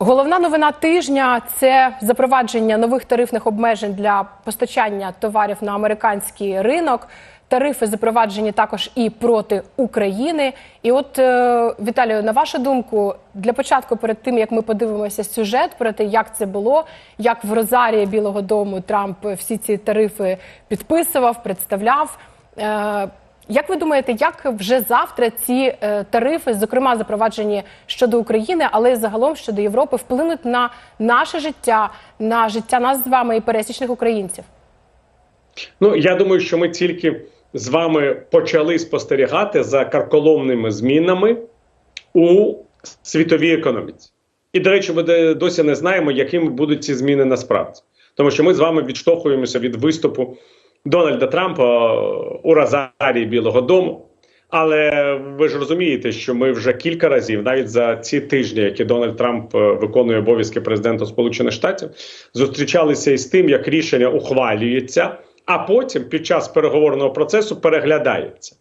Головна новина тижня це запровадження нових тарифних обмежень для постачання товарів на американський ринок. Тарифи запроваджені також і проти України. І от е, Віталію, на вашу думку, для початку, перед тим як ми подивимося сюжет про те, як це було, як в Розарії Білого Дому Трамп всі ці тарифи підписував, представляв. Як ви думаєте, як вже завтра ці е, тарифи, зокрема запроваджені щодо України, але й загалом щодо Європи, вплинуть на наше життя, на життя нас з вами і пересічних українців? Ну я думаю, що ми тільки з вами почали спостерігати за карколомними змінами у світовій економіці. І, до речі, ми досі не знаємо, якими будуть ці зміни насправді. Тому що ми з вами відштовхуємося від виступу Дональда Трампа у Розарії Білого Дому. Але ви ж розумієте, що ми вже кілька разів, навіть за ці тижні, які Дональд Трамп е, виконує обов'язки президента Сполучених Штатів, зустрічалися із тим, як рішення ухвалюється, а потім під час переговорного процесу переглядається.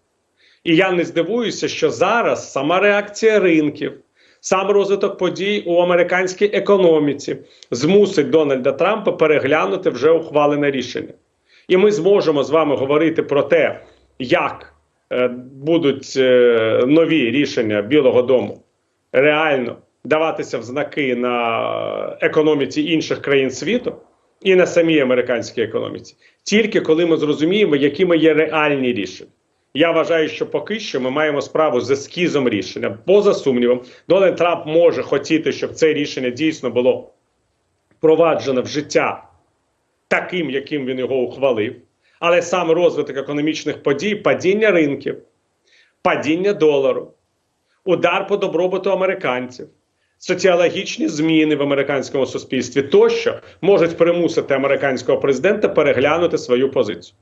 І я не здивуюся, що зараз сама реакція ринків, сам розвиток подій у американській економіці змусить Дональда Трампа переглянути вже ухвалене рішення. І ми зможемо з вами говорити про те, як е, будуть е, нові рішення Білого Дому реально даватися в знаки на економіці інших країн світу і на самій американській економіці, тільки коли ми зрозуміємо, якими є реальні рішення. Я вважаю, що поки що ми маємо справу з ескізом рішення. Поза сумнівом, Дональд Трамп може хотіти, щоб це рішення дійсно було впроваджено в життя таким, яким він його ухвалив. Але сам розвиток економічних подій, падіння ринків, падіння долару, удар по добробуту американців, соціологічні зміни в американському суспільстві тощо можуть примусити американського президента переглянути свою позицію.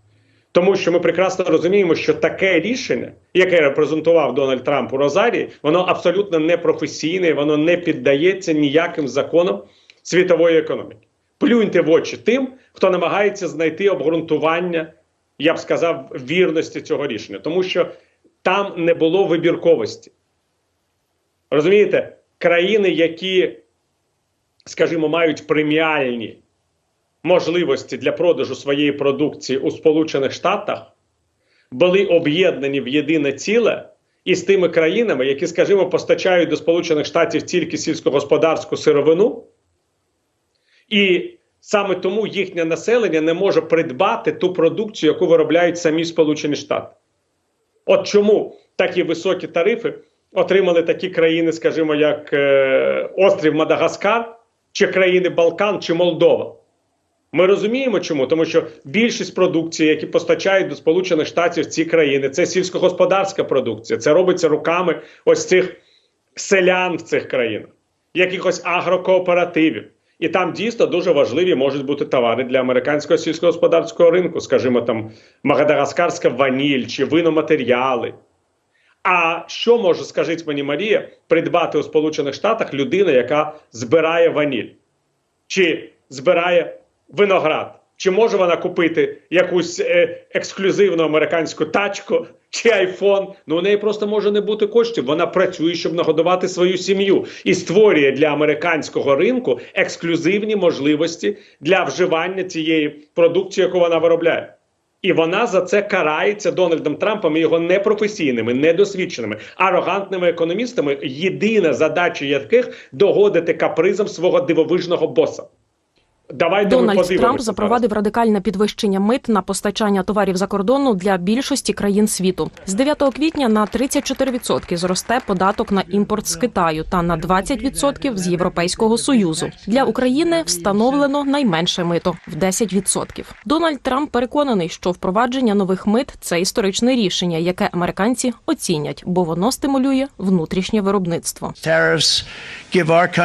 Тому що ми прекрасно розуміємо, що таке рішення, яке репрезентував Дональд Трамп у Розарії, воно абсолютно непрофесійне, воно не піддається ніяким законам світової економіки. Плюньте в очі тим, хто намагається знайти обґрунтування, я б сказав, вірності цього рішення, тому що там не було вибірковості. Розумієте, країни, які, скажімо, мають преміальні можливості для продажу своєї продукції у Сполучених Штатах, були об'єднані в єдине ціле із тими країнами, які, скажімо, постачають до Сполучених Штатів тільки сільськогосподарську сировину. І саме тому їхнє населення не може придбати ту продукцію, яку виробляють самі Сполучені Штати. От чому такі високі тарифи отримали такі країни, скажімо, як е, острів Мадагаскар, чи країни Балкан, чи Молдова. Ми розуміємо, чому, тому що більшість продукції, які постачають до Сполучених Штатів ці країни, це сільськогосподарська продукція. Це робиться руками ось цих селян в цих країнах, якихось агрокооперативів. І там дійсно дуже важливі можуть бути товари для американського сільськогосподарського ринку, скажімо, там магадагаскарська ваніль чи виноматеріали. А що може, скажіть мені, Марія, придбати у Сполучених Штатах людина, яка збирає ваніль? Чи збирає виноград? Чи може вона купити якусь е, ексклюзивну американську тачку чи айфон? Ну у неї просто може не бути коштів. Вона працює, щоб нагодувати свою сім'ю і створює для американського ринку ексклюзивні можливості для вживання цієї продукції, яку вона виробляє. І вона за це карається Дональдом Трампом і його непрофесійними, недосвідченими, арогантними економістами, єдина задача яких догодити капризам свого дивовижного боса. Давайте Дональд Трамп зараз. запровадив радикальне підвищення мит на постачання товарів за кордону для більшості країн світу. З 9 квітня на 34% зросте податок на імпорт з Китаю та на 20% з Європейського союзу. Для України встановлено найменше мито в 10%. Дональд Трамп переконаний, що впровадження нових мит це історичне рішення, яке американці оцінять, бо воно стимулює внутрішнє виробництво.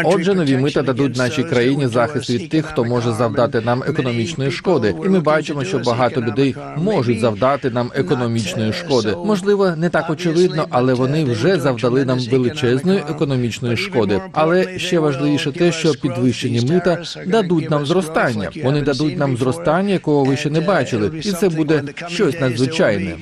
Отже, нові мита дадуть нашій країні захист від тих, хто може завдати нам економічної шкоди, і ми бачимо, що багато людей можуть завдати нам економічної шкоди. Можливо, не так очевидно, але вони вже завдали нам величезної економічної шкоди. Але ще важливіше те, що підвищені мита дадуть нам зростання. Вони дадуть нам зростання, якого ви ще не бачили, і це буде щось надзвичайне.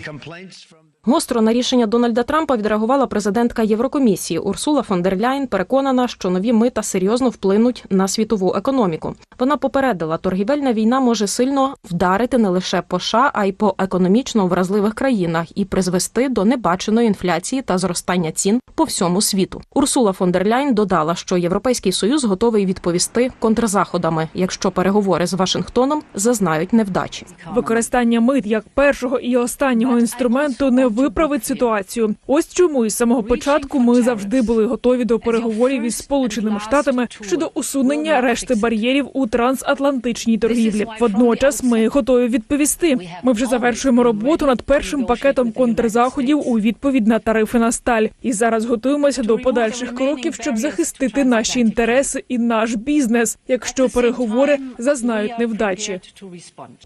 Гостро на рішення Дональда Трампа відреагувала президентка Єврокомісії Урсула фон дер Ляйн, переконана, що нові мита серйозно вплинуть на світову економіку. Вона попередила, торгівельна війна може сильно вдарити не лише по США, а й по економічно вразливих країнах і призвести до небаченої інфляції та зростання цін по всьому світу. Урсула фон дер Ляйн додала, що Європейський союз готовий відповісти контрзаходами, якщо переговори з Вашингтоном зазнають невдачі. Використання мит як першого і останнього інструменту не виправить ситуацію. Ось чому із самого початку ми завжди були готові до переговорів із Сполученими Штатами щодо усунення решти бар'єрів у трансатлантичній торгівлі. Водночас ми готові відповісти. Ми вже завершуємо роботу над першим пакетом контрзаходів у відповідь на тарифи на сталь, і зараз готуємося до подальших кроків, щоб захистити наші інтереси і наш бізнес, якщо переговори зазнають невдачі.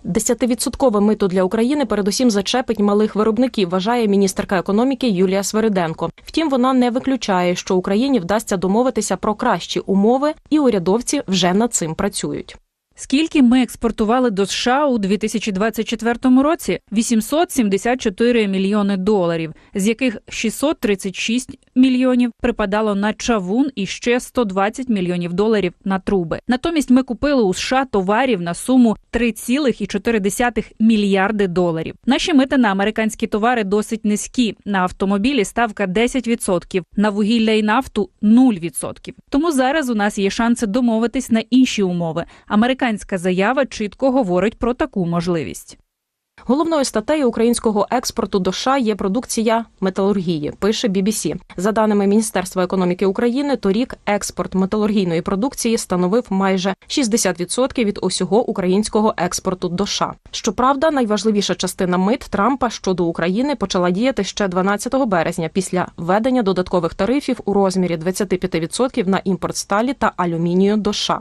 Десятивідсоткове мито для України передусім зачепить малих виробників, вважає міністерка економіки Юлія Свериденко. Втім, вона не виключає, що Україні вдасться домовитися про кращі умови, і урядовці вже над цим працюють. Скільки ми експортували до США у 2024 році? 874 мільйони доларів, з яких 636 мільйонів припадало на чавун і ще 120 мільйонів доларів на труби. Натомість ми купили у США товарів на суму 3,4 мільярди доларів. Наші мита на американські товари досить низькі. На автомобілі ставка 10%, на вугілля і нафту 0%. Тому зараз у нас є шанси домовитись на інші умови. Американська заява чітко говорить про таку можливість. Головною статтею українського експорту до США є продукція металургії. Пише BBC. За даними Міністерства економіки України, торік експорт металургійної продукції становив майже 60% від усього українського експорту до США. Щоправда, найважливіша частина мит Трампа щодо України почала діяти ще 12 березня після введення додаткових тарифів у розмірі 25% на імпорт сталі та алюмінію до США.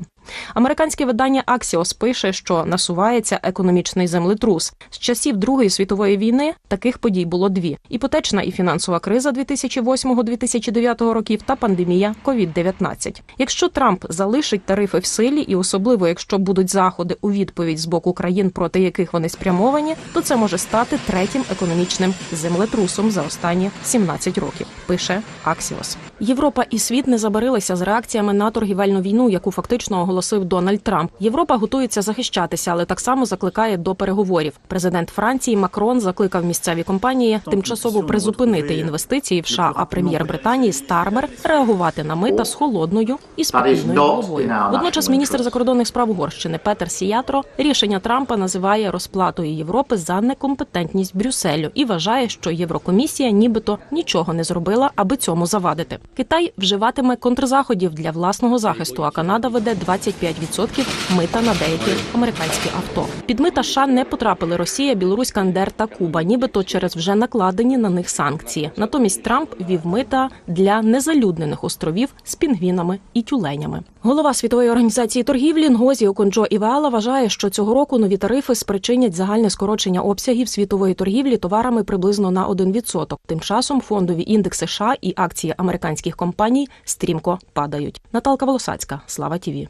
Американське видання Axios пише, що насувається економічний землетрус. З часів Другої світової війни таких подій було дві: іпотечна і фінансова криза 2008-2009 років та пандемія COVID-19. Якщо Трамп залишить тарифи в силі, і особливо якщо будуть заходи у відповідь з боку країн, проти яких вони спрямовані, то це може стати третім економічним землетрусом за останні 17 років. Пише Axios. Європа і світ не забарилися з реакціями на торгівельну війну, яку фактично оголосив Дональд Трамп. Європа готується захищатися, але так само закликає до переговорів. Президент Франції Макрон закликав місцеві компанії тимчасово призупинити інвестиції в США, а прем'єр Британії Стармер реагувати на мита з холодною і спокійною головою. Водночас міністр закордонних справ Угорщини Петер Сіятро рішення Трампа називає розплатою Європи за некомпетентність Брюсселю і вважає, що Єврокомісія нібито нічого не зробила, аби цьому завадити. Китай вживатиме контрзаходів для власного захисту, а Канада веде 25% мита на деякі американські авто. Під мита США не потрапили Росія, Білорусь, Кандер та Куба, нібито через вже накладені на них санкції. Натомість Трамп вів мита для незалюднених островів з пінгвінами і тюленями. Голова світової організації торгівлі Нгозі Оконджо Івеала вважає, що цього року нові тарифи спричинять загальне скорочення обсягів світової торгівлі товарами приблизно на 1%. Тим часом фондові індекси США і акції американських компаній стрімко падають. Наталка Волосацька, Слава Тіві.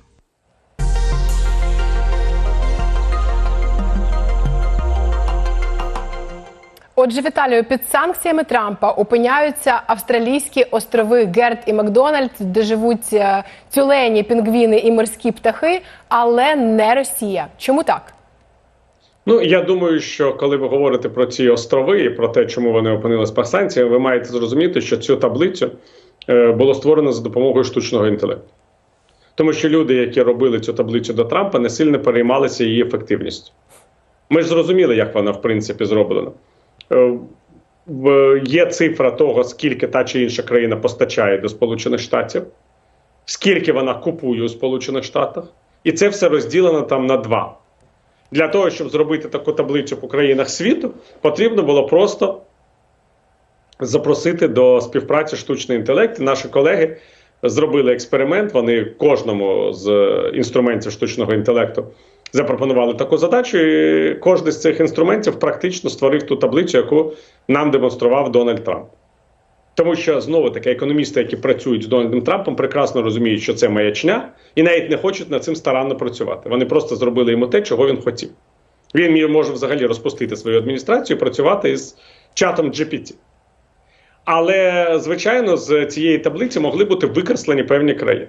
Отже, Віталію, під санкціями Трампа опиняються австралійські острови Герд і Макдональд, де живуть е, тюлені, пінгвіни і морські птахи, але не Росія. Чому так? Ну я думаю, що коли ви говорите про ці острови і про те, чому вони опинились під санкціями, ви маєте зрозуміти, що цю таблицю е, було створено за допомогою штучного інтелекту. Тому що люди, які робили цю таблицю до Трампа, не сильно переймалися її ефективністю. Ми ж зрозуміли, як вона в принципі зроблена. Е, Є цифра того, скільки та чи інша країна постачає до Сполучених Штатів, скільки вона купує у Сполучених Штатах, і це все розділено там на два. Для того, щоб зробити таку таблицю по країнах світу, потрібно було просто запросити до співпраці штучний інтелект. Наші колеги зробили експеримент. Вони кожному з інструментів штучного інтелекту запропонували таку задачу. І кожен з цих інструментів практично створив ту таблицю, яку нам демонстрував Дональд Трамп. Тому що знову таки економісти, які працюють з Дональдом Трампом, прекрасно розуміють, що це маячня, і навіть не хочуть над цим старанно працювати. Вони просто зробили йому те, чого він хотів. Він може взагалі розпустити свою адміністрацію і працювати із чатом GPT. Але, звичайно, з цієї таблиці могли бути викреслені певні країни.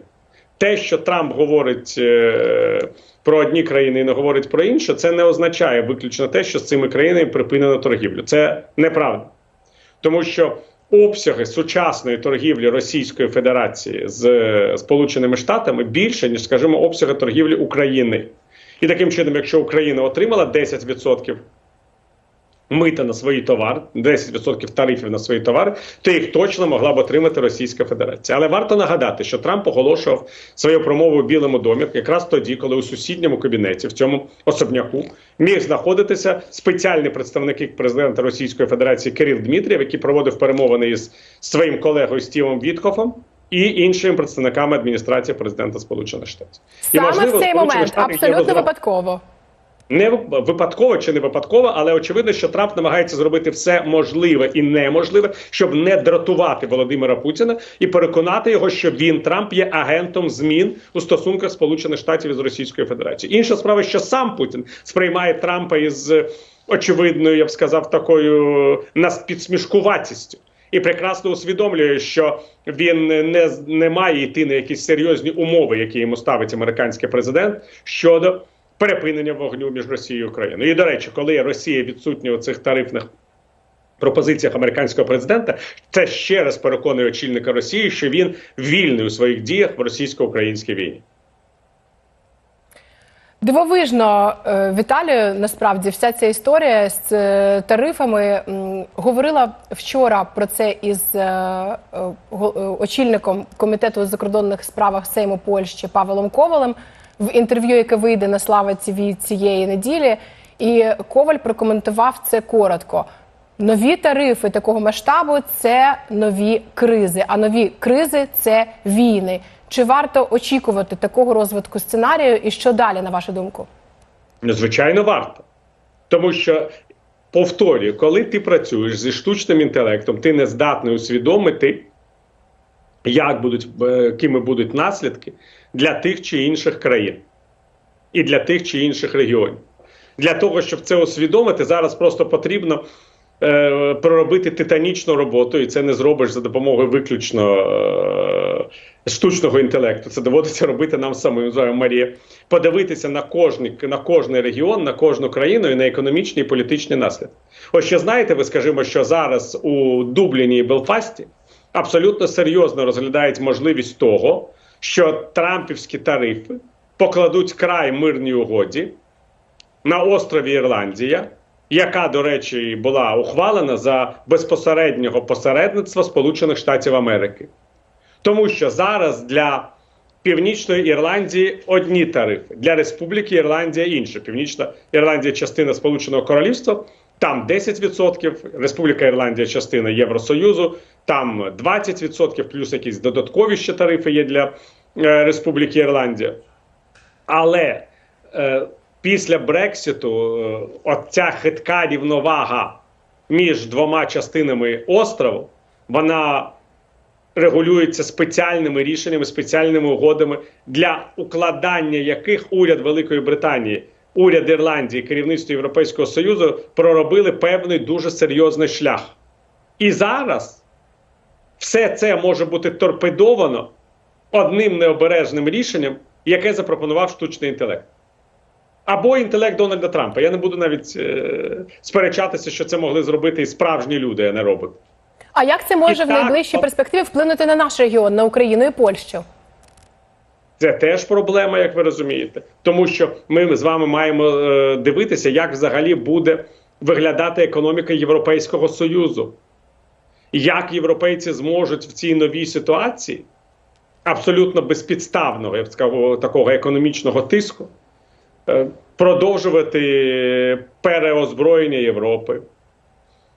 Те, що Трамп говорить е, про одні країни і не говорить про інші, це не означає виключно те, що з цими країнами припинено торгівлю. Це неправда. Тому що обсяги сучасної торгівлі Російської Федерації з е, Сполученими Штатами більше, ніж, скажімо, обсяги торгівлі України. І таким чином, якщо Україна отримала 10% мита на свої товари, 10% тарифів на свої товари, то їх точно могла б отримати Російська Федерація. Але варто нагадати, що Трамп оголошував свою промову у Білому домі якраз тоді, коли у сусідньому кабінеті, в цьому особняку, міг знаходитися спеціальний представник президента Російської Федерації Кирил Дмитрієв, який проводив перемовини із своїм колегою Стівом Віткофом. І іншими представниками адміністрації президента Сполучених Штатів І, Саме можливо, в цей момент Штати абсолютно випадково. Не випадково чи не випадково, але очевидно, що Трамп намагається зробити все можливе і неможливе, щоб не дратувати Володимира Путіна і переконати його, що він Трамп є агентом змін у стосунках Сполучених Штатів із Російською Федерацією. Інша справа, що сам Путін сприймає Трампа із е, очевидною, я б сказав, такою нас підсмішкуватістю. І прекрасно усвідомлює, що він не, не має йти на якісь серйозні умови, які йому ставить американський президент щодо перепинення вогню між Росією і Україною. І до речі, коли Росія відсутня у цих тарифних пропозиціях американського президента, це ще раз переконує очільника Росії, що він вільний у своїх діях в російсько-українській війні. Дивовижно, е, Віталію, насправді, вся ця історія з е, тарифами говорила вчора про це із е, очільником комітету у закордонних справах Сейму Польщі Павелом Ковалем в інтерв'ю, яке вийде на Слава ТВ цієї неділі. І Коваль прокоментував це коротко. Нові тарифи такого масштабу це нові кризи, а нові кризи це війни. Чи варто очікувати такого розвитку сценарію? І що далі, на вашу думку? Ну, Звичайно, варто. Тому що, повторюю, коли ти працюєш зі штучним інтелектом, ти не здатний усвідомити, як будуть, е, якими будуть наслідки для тих чи інших країн і для тих чи інших регіонів. Для того, щоб це усвідомити, зараз просто потрібно е, проробити титанічну роботу, і це не зробиш за допомогою виключно е, штучного інтелекту. Це доводиться робити нам самим з Марія. Подивитися на кожний, на кожний регіон, на кожну країну і на економічні і політичні наслідки. Ось ще знаєте, ви скажімо, що зараз у Дубліні і Белфасті абсолютно серйозно розглядають можливість того, що трампівські тарифи покладуть край мирній угоді на острові Ірландія, яка, до речі, була ухвалена за безпосереднього посередництва Сполучених Штатів Америки. Тому що зараз для Північної Ірландії одні тарифи, для Республіки Ірландія інші. Північна Ірландія частина Сполученого Королівства, там 10%, Республіка Ірландія частина Євросоюзу, там 20%, плюс якісь додаткові ще тарифи є для е, Республіки Ірландія. Але е, після Брекситу е, оця хитка рівновага між двома частинами острову, вона регулюється спеціальними рішеннями, спеціальними угодами, для укладання яких уряд Великої Британії, уряд Ірландії, керівництво Європейського Союзу проробили певний дуже серйозний шлях. І зараз все це може бути торпедовано одним необережним рішенням, яке запропонував штучний інтелект. Або інтелект Дональда Трампа. Я не буду навіть е, сперечатися, що це могли зробити і справжні люди, а не роботи. А як це може І в так, найближчій от- перспективі вплинути на наш регіон, на Україну і Польщу? Це теж проблема, як ви розумієте, тому що ми з вами маємо е, дивитися, як взагалі буде виглядати економіка Європейського союзу, як європейці зможуть в цій новій ситуації абсолютно безпідставного, я б сказав, такого економічного тиску, е, продовжувати переозброєння Європи.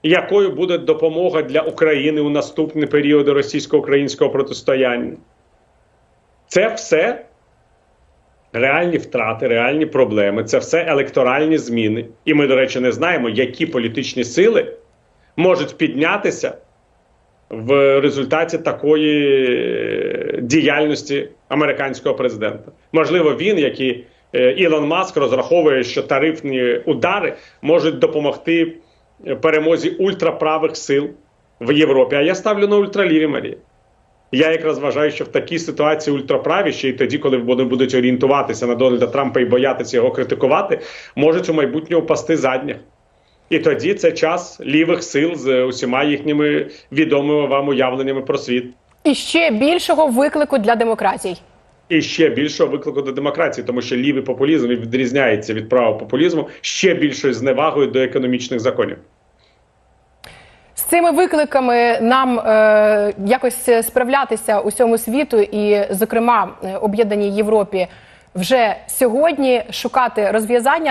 Якою буде допомога для України у наступні періоди російсько-українського протистояння? Це все реальні втрати, реальні проблеми, це все електоральні зміни. І ми, до речі, не знаємо, які політичні сили можуть піднятися в результаті такої е, діяльності американського президента. Можливо, він, як і е, Ілон Маск розраховує, що тарифні удари можуть допомогти е, перемозі ультраправих сил в Європі. А я ставлю на ультраліві Марія. Я якраз вважаю, що в такій ситуації ультраправі, ще й тоді, коли вони будуть орієнтуватися на Дональда Трампа і боятися його критикувати, можуть у майбутньому пасти задніх. І тоді це час лівих сил з усіма їхніми відомими вам уявленнями про світ. І ще більшого виклику для демократій. І ще більшого виклику до демократії, тому що лівий популізм відрізняється від правого популізму ще більшою зневагою до економічних законів. Цими викликами нам е, якось справлятися усьому світу, і, зокрема, е, об'єднаній Європі вже сьогодні шукати розв'язання.